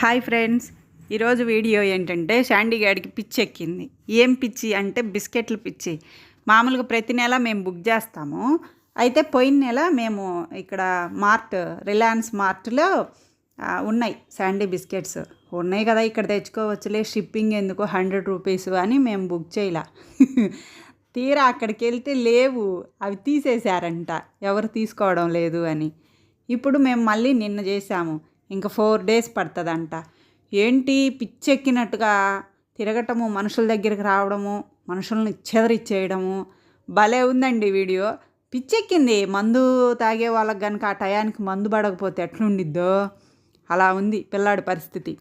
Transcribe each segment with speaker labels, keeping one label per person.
Speaker 1: Hi friends. ఈరోజు video ఏంటంటే శాండీగాడికి పిచ్చి ఎక్కింది. ఏం పిచ్చి అంటే బిస్కెట్లు పిచ్చి. మామూలుగా ప్రతి నెల మేము బుక్ చేస్తాము. అయితే పోయిన నెల మేము ఇక్కడ మార్ట్ రిలయన్స్ మార్ట్లో ఉన్నాయి శాండీ బిస్కెట్స్. ఉన్నాయి కదా ఇక్కడ తెచ్చుకోవచ్చులే షిప్పింగ్ ఎందుకు హండ్రెడ్ రూపీస్ అని మేము బుక్ చేయలే. తీరా అక్కడికి వెళ్తే లేవు. అవి తీసేశారంట. ఎవరు తీసుకోవడం లేదు అని. ఇప్పుడు మేము మళ్ళీ నిన్న చేసాము ఇంకా ఫోర్ డేస్ పడుతుందంట. ఏంటి? పిచ్చెక్కినట్టుగా తిరగటము మనుషుల దగ్గరికి రావడము మనుషుల్ని చెదరిచ్చేయడము. భలే ఉందండి వీడియో. పిచ్చెక్కింది. మందు తాగే వాళ్ళకి కనుక ఆ టయానికి మందు పడకపోతే ఎట్లుండిద్దో? అలా ఉంది పిల్లాడి పరిస్థితి.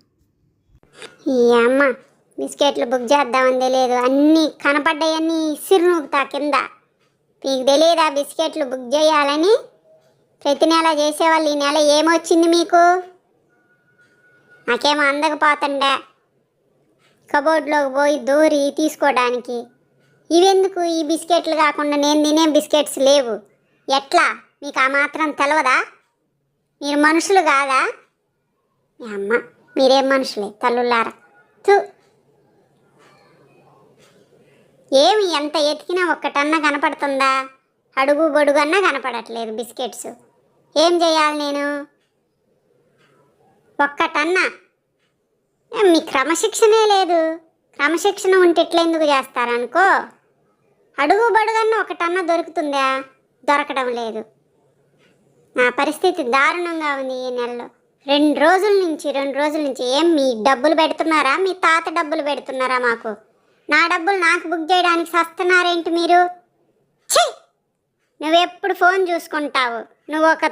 Speaker 2: అమ్మ బిస్కెట్లు బుక్ చేద్దామని తెలియదు. అన్నీ కనపడ్డాయన్నీ ఇసిరు నూకుతా కింద. మీకు తెలియదా బిస్కెట్లు బుక్ చేయాలని? ప్రతి నెల చేసేవాళ్ళు ఈ నెల ఏమొచ్చింది మీకు? నాకేమో అందకపోతుండే. కబోర్డ్లోకి పోయి దూరి తీసుకోవడానికి. ఇవెందుకు ఈ బిస్కెట్లు కాకుండా నేను తినే బిస్కెట్స్ లేవు. ఎట్లా? మీకు ఆ మాత్రం తెలవదా? మీరు మనుషులు కాదా? మీ అమ్మ మీరేం మనుషులే తల్లులారా. తు ఏమి ఎంత ఎతికినా ఒక్కటన్నా కనపడుతుందా? అడుగు బొడుగన్నా కనపడట్లేదు బిస్కెట్స్. ఏం చేయాలి నేను? ఒక్కటన్నా. ఏం మీ క్రమశిక్షణే లేదు. క్రమశిక్షణ ఉంటే ఎట్లెందుకు ఎందుకు చేస్తారనుకో? అడుగు బడుగన్నా ఒకటన్నా దొరుకుతుందా? దొరకడం లేదు. నా పరిస్థితి దారుణంగా ఉంది ఈ నెలలో. రెండు రోజుల నుంచి రెండు రోజుల నుంచి ఏం మీ డబ్బులు పెడుతున్నారా? మీ తాత డబ్బులు పెడుతున్నారా మాకు? నా డబ్బులు నాకు బుక్ చేయడానికి సస్తున్నారేంటి మీరు? ఛీ! నువ్వెప్పుడు ఫోన్ చూసుకుంటావు. నువ్వు ఒక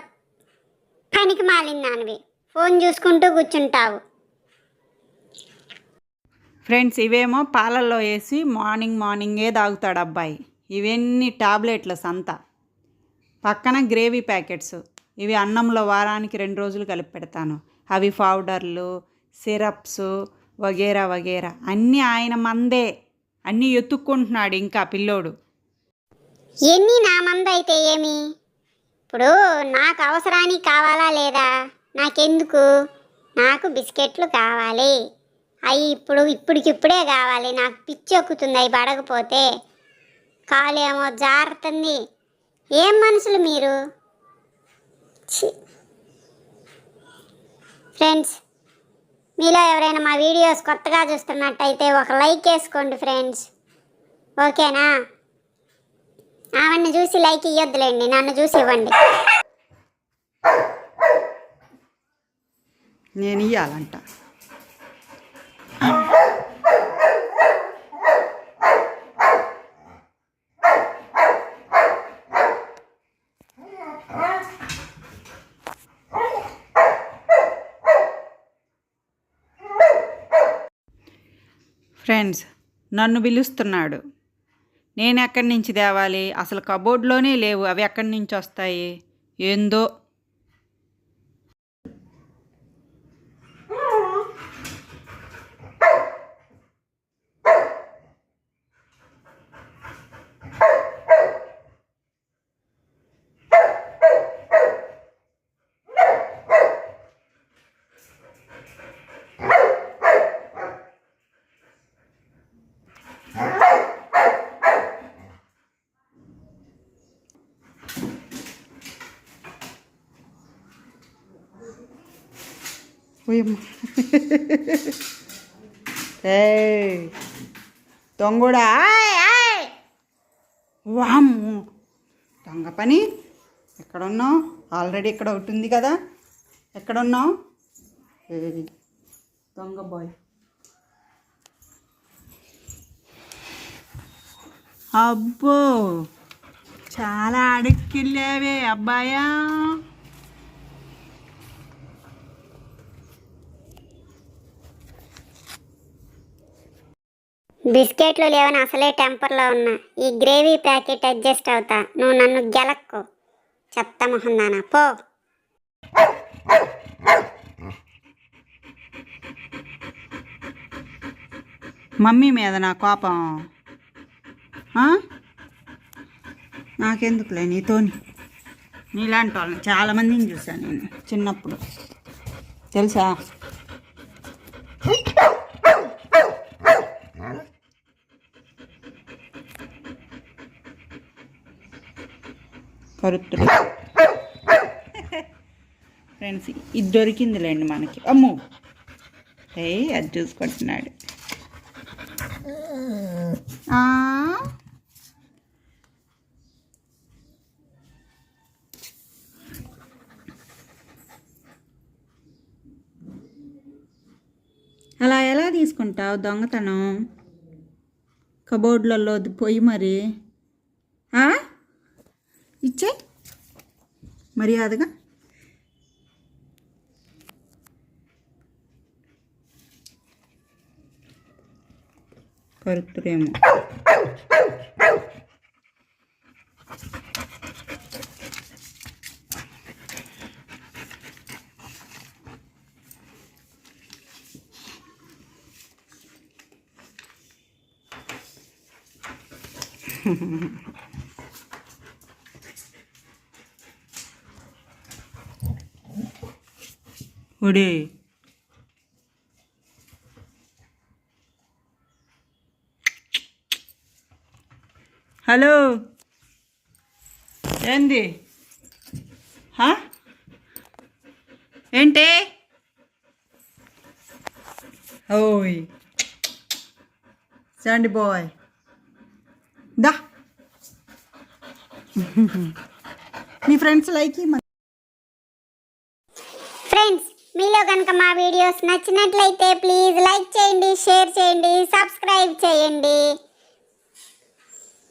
Speaker 2: పనికి మాలిందానివి ఫోన్ చూసుకుంటూ కూర్చుంటావు.
Speaker 1: ఫ్రెండ్స్ ఇవేమో పాలల్లో వేసి మార్నింగ్ మార్నింగే తాగుతాడు అబ్బాయి. ఇవన్నీ టాబ్లెట్ల సంత పక్కన గ్రేవీ ప్యాకెట్స్. ఇవి అన్నంలో వారానికి రెండు రోజులు కలిపి పెడతాను. అవి పౌడర్లు సిరప్స్ వగేరా వగేరా. అన్నీ ఆయన మందే. అన్నీ ఎత్తుక్కుంటున్నాడు ఇంకా పిల్లోడు.
Speaker 2: ఎన్ని నా మంద అయితే ఏమి? ఇప్పుడు నాకు అవసరానికి కావాలా లేదా? నాకెందుకు? నాకు బిస్కెట్లు కావాలి. అవి ఇప్పుడు ఇప్పటికిప్పుడే కావాలి. నాకు పిచ్చి ఎక్కుతుంది అవి పడకపోతే. కాలేమో జారుతుంది. ఏం మనుషులు మీరు? ఫ్రెండ్స్ మీలో ఎవరైనా మా వీడియోస్ కొత్తగా చూస్తున్నట్టయితే ఒక లైక్ వేసుకోండి ఫ్రెండ్స్. ఓకేనా? ఆవిడ్ని చూసి లైక్ ఇవ్వద్దులేండి నన్ను చూసి ఇవ్వండి.
Speaker 1: నేను ఇయ్యాలంట ఫ్రెండ్స్ నన్ను పిలుస్తున్నాడు. నేను ఎక్కడి నుంచి తేవాలి? అసలు కబోర్డ్లోనే లేవు. అవి ఎక్కడి నుంచి వస్తాయి? ఏందో ఏ ఏయ్ దొంగడా? వామ్ము. దొంగ పని? ఎక్కడున్నావు? ఆల్రెడీ ఇక్కడ ఒకటి ఉంది కదా. ఎక్కడున్నావు? ఏయ్. దొంగ బాయ్. అబ్బో. చాలా అడుక్కెళ్ళావే అబ్బాయా.
Speaker 2: బిస్కెట్లు లేవని అసలే టెంపర్లో ఉన్నా. ఈ గ్రేవీ ప్యాకెట్ అడ్జస్ట్ అవుతా. నువ్వు నన్ను గెలక్కు. చెత్త మొహందానా. పో.
Speaker 1: మమ్మీ మీద నా కోపం. నాకెందుకులే నీతోని? నీలాంటి వాళ్ళని చాలామందిని చూశాను నేను చిన్నప్పుడు. తెలుసా? కరుత్తులు. ఫ్రెండ్స్ ఇది దొరికిందిలేండి మనకి. అమ్ము. ఏ అది చూసుకుంటున్నాడు. ఆ, అలా ఎలా తీసుకుంటావు దొంగతనం? కబోర్డ్లలో పోయి మరి ఆ? ఇచ్చే మర్యాదగా కరుతురేమో ఒడే హలో ఏంది హా? ఏంటి ఓయ్ సండి బాయ్ దా మీ ఫ్రెండ్స్ లైక్ ఇమ్మని
Speaker 2: ఫ్రెండ్స్ మీలో కనుక మా వీడియోస్ నచ్చినట్లయితే ప్లీజ్ లైక్ చేయండి షేర్ చేయండి సబ్స్క్రైబ్ చేయండి.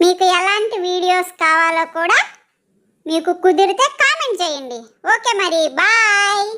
Speaker 2: మీకు ఎలాంటి వీడియోస్ కావాలో కూడా మీకు కుదిరితే కామెంట్ చేయండి. ఓకే మరి బాయ్.